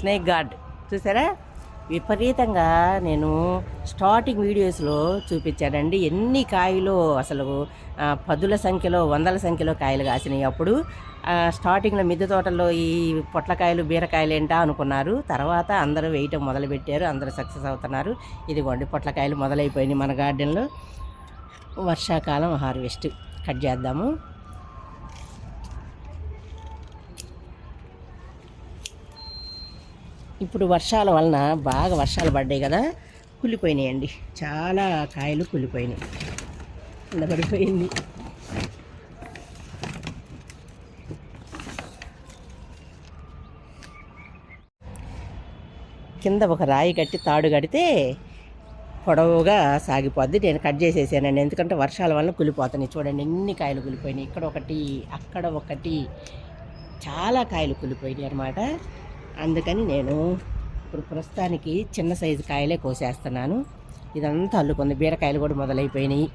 Snake gourd. చూసారా? విపరీతంగా నేను స్టార్టింగ్ వీడియోస్లో చూపించానండి. ఎన్ని కాయలు అసలు పదుల సంఖ్యలో వందల సంఖ్యలో కాయలు కాసినాయి. అప్పుడు స్టార్టింగ్లో మిద్దె తోటల్లో ఈ పొట్లకాయలు బీరకాయలు ఏంటా అనుకున్నారు. తర్వాత అందరూ వేయటం మొదలుపెట్టారు. అందరూ సక్సెస్ అవుతున్నారు. ఇదిగోండి పొట్లకాయలు మొదలైపోయినాయి మన గార్డెన్లో. వర్షాకాలం హార్వెస్ట్. కట్ చేద్దాము. ఇప్పుడు వర్షాల వలన బాగా వర్షాలు పడ్డాయి కదా కుళ్ళిపోయినాయండి. చాలా కాయలు కుళ్ళిపోయినాయి. కింద పడిపోయింది. కింద ఒక రాయి కట్టి తాడు కడితే పొడవుగా సాగిపోద్ది. నేను కట్ చేసేసానండి. ఎందుకంటే వర్షాల వల్ల కులిపోతున్నాయి చూడండి ఎన్ని కాయలు కులిపోయినాయి ఇక్కడ ఒకటి అక్కడ ఒకటి చాలా కాయలు కులిపోయినాయి అనమాట అందుకని నేను ఇప్పుడు ప్రస్తుతానికి చిన్న సైజు కాయలే కోసేస్తున్నాను. ఇదంతా అల్లుకుంది. బీరకాయలు కూడా మొదలైపోయినాయి.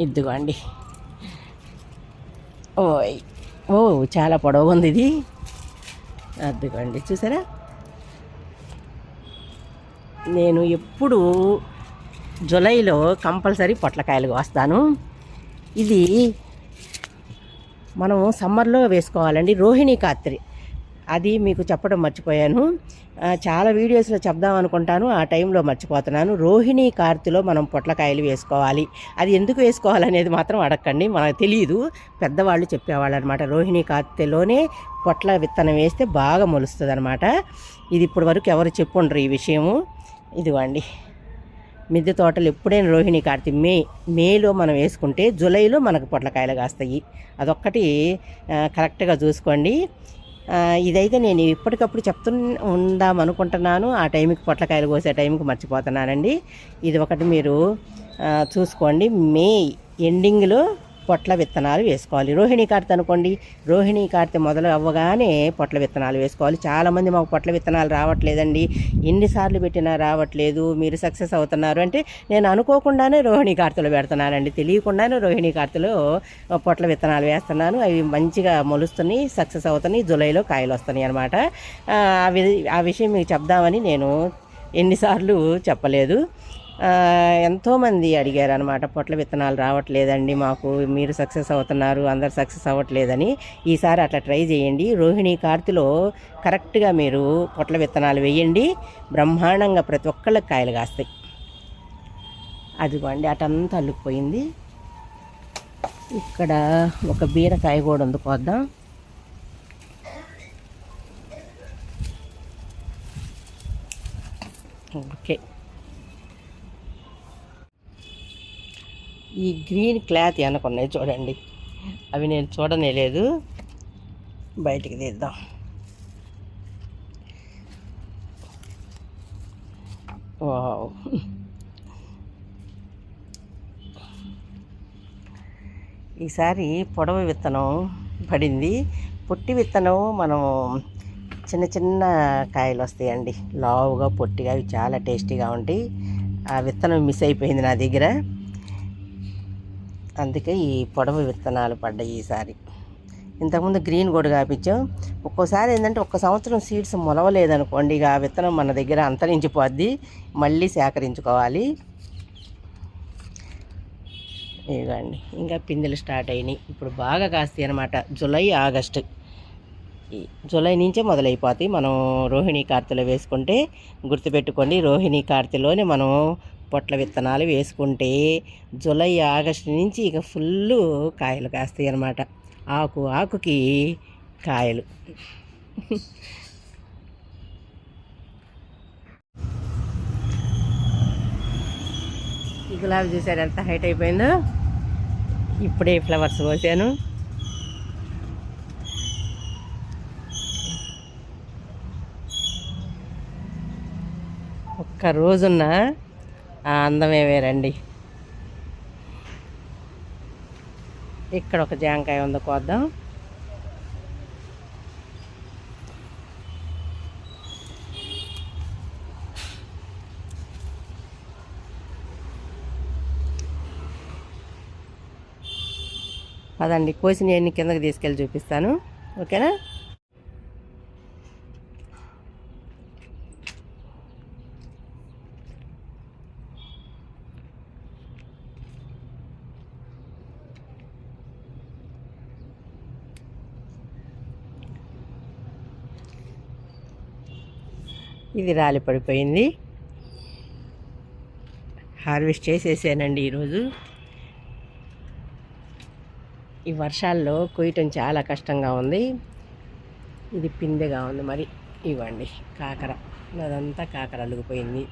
ఇద్దుగోండి ఓయ్ ఓ చాలా పొడవు ఉంది ఇది. అద్దుకోండి చూసారా? నేను ఎప్పుడు జులైలో కంపల్సరీ పొట్లకాయలు కోస్తాను. ఇది మనం సమ్మర్లో వేసుకోవాలండి రోహిణి కాత్రి. అది మీకు చెప్పడం మర్చిపోయాను. చాలా వీడియోస్లో చెప్దాం అనుకుంటాను. ఆ టైంలో మర్చిపోతున్నాను. రోహిణి కార్తిలో మనం పొట్లకాయలు వేసుకోవాలి. అది ఎందుకు వేసుకోవాలనేది మాత్రం అడగండి మనకు తెలియదు పెద్దవాళ్ళు చెప్పేవాళ్ళు అనమాట రోహిణి కార్తెలోనే పొట్ల విత్తనం వేస్తే బాగా మొలుస్తుంది అనమాట ఇది ఇప్పటి వరకు ఎవరు చెప్పుండ్రు ఈ విషయము? ఇదిగోండి. మిద్దె తోటలు ఎప్పుడైనా రోహిణి కార్తి మే మేలో మనం వేసుకుంటే జూలైలో మనకు పొట్లకాయలు కాస్తాయి. అదొక్కటి కరెక్ట్గా చూసుకోండి. ఇదైతే నేను ఇప్పటికప్పుడు చెప్తూ ఉందాం అనుకుంటున్నాను. ఆ టైంకి పొట్లకాయలు కోసే టైంకి మర్చిపోతున్నానండి. ఇది ఒకటి మీరు చూసుకోండి. మే ఎండింగ్లో పొట్ల విత్తనాలు వేసుకోవాలి. రోహిణి కార్తె అనుకోండి రోహిణి కార్తె మొదలు అవ్వగానే పొట్ల విత్తనాలు వేసుకోవాలి. చాలామంది మాకు పొట్ల విత్తనాలు రావట్లేదండి. ఎన్నిసార్లు పెట్టినా రావట్లేదు. మీరు సక్సెస్ అవుతున్నారు అంటే నేను అనుకోకుండానే రోహిణీ కార్తెలో పెడుతున్నానండి. తెలియకుండానే రోహిణీ కార్తెలో పొట్ల విత్తనాలు వేస్తున్నాను. అవి మంచిగా మొలుస్తున్నాయి సక్సెస్ అవుతున్నాయి జూలైలో కాయలు వస్తున్నాయి అనమాట ఆ ఆ విషయం మీకు చెప్దామని నేను ఎన్నిసార్లు చెప్పలేదు. ఎంతోమంది అడిగారు అనమాట పొట్ల విత్తనాలు రావట్లేదండి మాకు మీరు సక్సెస్ అవుతున్నారు అందరు సక్సెస్ అవ్వట్లేదని. ఈసారి అట్లా ట్రై చేయండి. రోహిణి కార్తిలో కరెక్ట్గా మీరు పొట్ల విత్తనాలు వేయండి. బ్రహ్మాండంగా ప్రతి ఒక్కళ్ళకి కాయలు కాస్తాయి. అదిగోండి అటంతా అల్లుకుపోయింది. ఇక్కడ ఒక బీరకాయ కూడా ఉంది కోద్దాం ఈ గ్రీన్ క్లాత్ వెనకున్నాయి చూడండి. అవి నేను చూడనే లేదు. బయటికి తీద్దాం. వావ్. ఈసారి పొడవ విత్తనం పడింది. పొట్టి విత్తనం మనం చిన్న చిన్న కాయలు వస్తాయండి. లావుగా పొట్టిగా అవి చాలా టేస్టీగా ఉంటాయి. ఆ విత్తనం మిస్ అయిపోయింది నా దగ్గర. అందుకే ఈ పొడవు విత్తనాలు పడ్డాయి ఈసారి. ఇంతకుముందు గ్రీన్ కూడా కాపించాం. ఒక్కోసారి ఏంటంటే ఒక్క సంవత్సరం సీడ్స్ మొలవలేదనుకోండి ఇక ఆ విత్తనం మన దగ్గర అంతరించిపోద్ది. మళ్ళీ సేకరించుకోవాలి. ఇవ్వండి ఇంకా పిందెలు స్టార్ట్ అయినాయి. ఇప్పుడు బాగా కాస్తాయి అనమాట జూలై ఆగస్టు. జూలై నుంచే మొదలైపోతాయి. మనం రోహిణి కార్తెలో వేసుకుంటే గుర్తుపెట్టుకోండి రోహిణి కార్తెలోనే మనం పొట్ల విత్తనాలు వేసుకుంటే జూలై ఆగస్టు నుంచి ఇక ఫుల్ కాయలు కాస్తాయి అన్నమాట. ఆకు ఆకుకి కాయలు. ఈ గులాబీ చూసారు ఎంత హైట్ అయిపోయిందో ఇప్పుడే ఫ్లవర్స్ పోసాను ఒక్క రోజున్న అందమే వేరండి. ఇక్కడ ఒక జాంకాయ ఉంది కోద్దాం. పదండి కోసిన ఎన్ని కిందకి తీసుకెళ్ళి చూపిస్తాను. ఓకేనా? ఇది రాలి పడిపోయింది. హార్వెస్ట్ చేసేసానండి ఈరోజు. ఈ వర్షాల్లో కొయ్యటం చాలా కష్టంగా ఉంది. ఇది పిందెగా ఉంది మరి. ఇవ్వండి కాకర. అదంతా కాకర అలుగుపోయింది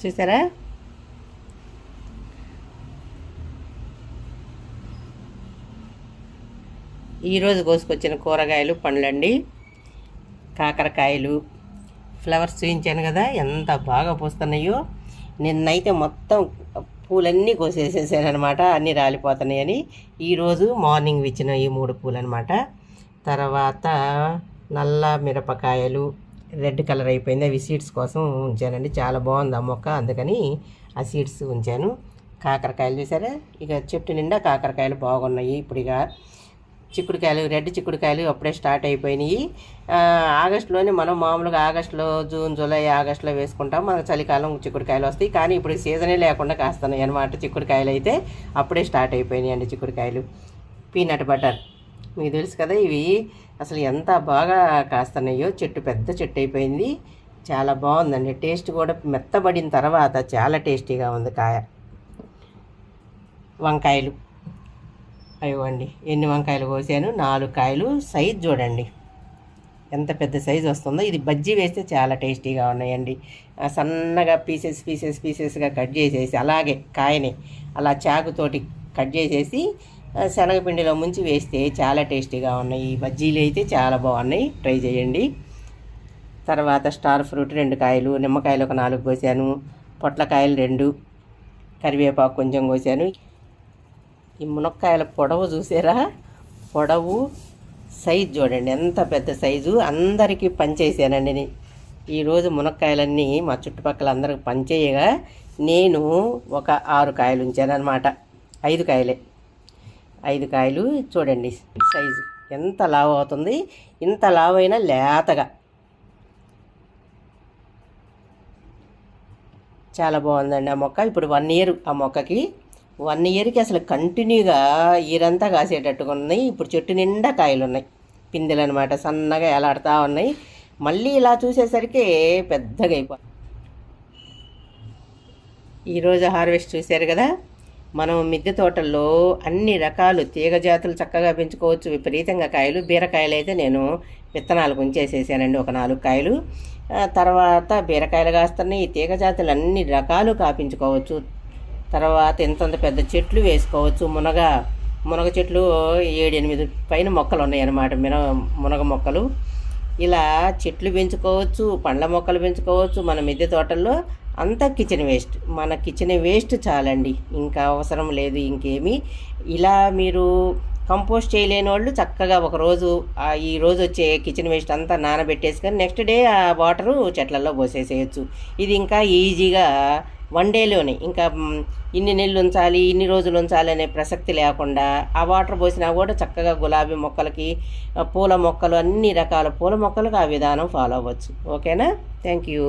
చూసారా? ఈరోజు కోసుకొచ్చిన కూరగాయలు పండ్లండి. కాకరకాయలు ఫ్లవర్స్ చూపించాను కదా ఎంత బాగా పూస్తున్నాయో. నిన్నైతే మొత్తం పూలన్నీ కోసేసేసాను అనమాట అన్నీ రాలిపోతున్నాయని. ఈరోజు మార్నింగ్ ఇచ్చిన ఈ మూడు పూలు అనమాట తర్వాత నల్ల మిరపకాయలు రెడ్ కలర్ అయిపోయింది. అవి సీడ్స్ కోసం ఉంచానండి. చాలా బాగుంది ఆ మొక్క. అందుకని ఆ సీడ్స్ ఉంచాను. కాకరకాయలు చూసారా? ఇక చెట్టు నిండా కాకరకాయలు బాగున్నాయి. ఇప్పుడు ఇక చిక్కుడుకాయలు రెడ్ చిక్కుడుకాయలు అప్పుడే స్టార్ట్ అయిపోయినాయి. ఆగస్టులోనే మనం మామూలుగా ఆగస్టులో జూన్ జూలై ఆగస్టులో వేసుకుంటాం. మనకు చలికాలం చిక్కుడుకాయలు వస్తాయి. కానీ ఇప్పుడు సీజనే లేకుండా కాస్తున్నాయి అనమాట చిక్కుడుకాయలు అయితే. అప్పుడే స్టార్ట్ అయిపోయినాయి అండి చిక్కుడుకాయలు. Peanut butter. మీకు తెలుసు కదా ఇవి అసలు ఎంత బాగా కాస్తున్నాయో. చెట్టు పెద్ద చెట్టు అయిపోయింది. చాలా బాగుందండి. టేస్ట్ కూడా మెత్తబడిన తర్వాత చాలా టేస్టీగా ఉంది కాయ. వంకాయలు. అయ్యండి ఎన్ని వంకాయలు కోసాను? నాలుగు కాయలు. సైజ్ చూడండి. ఎంత పెద్ద సైజు వస్తుందో. ఇది బజ్జీ వేస్తే చాలా టేస్టీగా ఉన్నాయండి. సన్నగా పీసెస్ పీసెస్ పీసెస్గా కట్ చేసేసి అలాగే కాయని అలా చాకుతోటి కట్ చేసేసి శనగపిండిలో ముంచి వేస్తే చాలా టేస్టీగా ఉన్నాయి. ఈ బజ్జీలు అయితే చాలా బాగున్నాయి. ట్రై చేయండి. తర్వాత స్టార్ ఫ్రూట్ రెండు కాయలు నిమ్మకాయలు ఒక నాలుగు కోసాను పొట్లకాయలు రెండు కరివేపాకు కొంచెం కోసాను. ఈ మునక్కాయల పొడవు చూసారా? పొడవు సైజు చూడండి. ఎంత పెద్ద సైజు? అందరికీ పంచేసానండి నేను ఈరోజు మునక్కాయలన్నీ మా చుట్టుపక్కల అందరికి పంచేయగా నేను ఒక ఆరు కాయలు ఉంచాను అనమాట ఐదు కాయలే. ఐదు కాయలు చూడండి సైజు. ఎంత లావు అవుతుంది? ఇంత లావైనా లేతగా. చాలా బాగుందండి ఆ మొక్క. ఇప్పుడు వన్ ఇయర్ ఆ మొక్కకి. వన్ ఇయర్కి అసలు కంటిన్యూగా ఈరంతా కాసేటట్టుగా ఉన్నాయి ఇప్పుడు చెట్టు నిండా కాయలు ఉన్నాయి పిందెలు అనమాట సన్నగా ఎలాడుతూ ఉన్నాయి. మళ్ళీ ఇలా చూసేసరికి పెద్దగా అయిపో. ఈరోజు హార్వెస్ట్ చూశారు కదా? మనం మిద్దె తోటల్లో అన్ని రకాలు తీగ జాతులు చక్కగా పెంచుకోవచ్చు. విపరీతంగా కాయలు బీరకాయలు అయితే నేను విత్తనాలు ఉంచేసేసానండి ఒక నాలుగు కాయలు. తర్వాత బీరకాయలు కాస్తున్నాయి. ఈ తీగ జాతులు అన్ని రకాలు కాపించుకోవచ్చు. తర్వాత ఇంతంత పెద్ద చెట్లు వేసుకోవచ్చు. మునగ మునగ చెట్లు ఏడు ఎనిమిది పైన మొక్కలు ఉన్నాయన్నమాట. మిన మునగ మొక్కలు. ఇలా చెట్లు పెంచుకోవచ్చు పండ్ల మొక్కలు పెంచుకోవచ్చు. మన మిద్దె తోటల్లో అంతా కిచెన్ వేస్ట్ మన కిచెన్ వేస్ట్ చాలండి. ఇంకా అవసరం లేదు ఇంకేమీ. ఇలా మీరు కంపోస్ట్ చేయలేని వాళ్ళు చక్కగా ఒకరోజు ఈ రోజు వచ్చే కిచెన్ వేస్ట్ అంతా నానబెట్టేసుకొని నెక్స్ట్ డే ఆ వాటరు చెట్లలో పోసేసేయచ్చు. ఇది ఇంకా ఈజీగా వన్ డేలోనే ఇంకా ఇన్ని నెలలు ఉంచాలి ఇన్ని రోజులు ఉంచాలి అనే ప్రసక్తి లేకుండా ఆ వాటర్ పోసినా కూడా చక్కగా గులాబీ మొక్కలకి పూల మొక్కలు అన్ని రకాల పూల మొక్కలకు ఆ విధానం ఫాలో అవ్వచ్చు. ఓకేనా? Thank you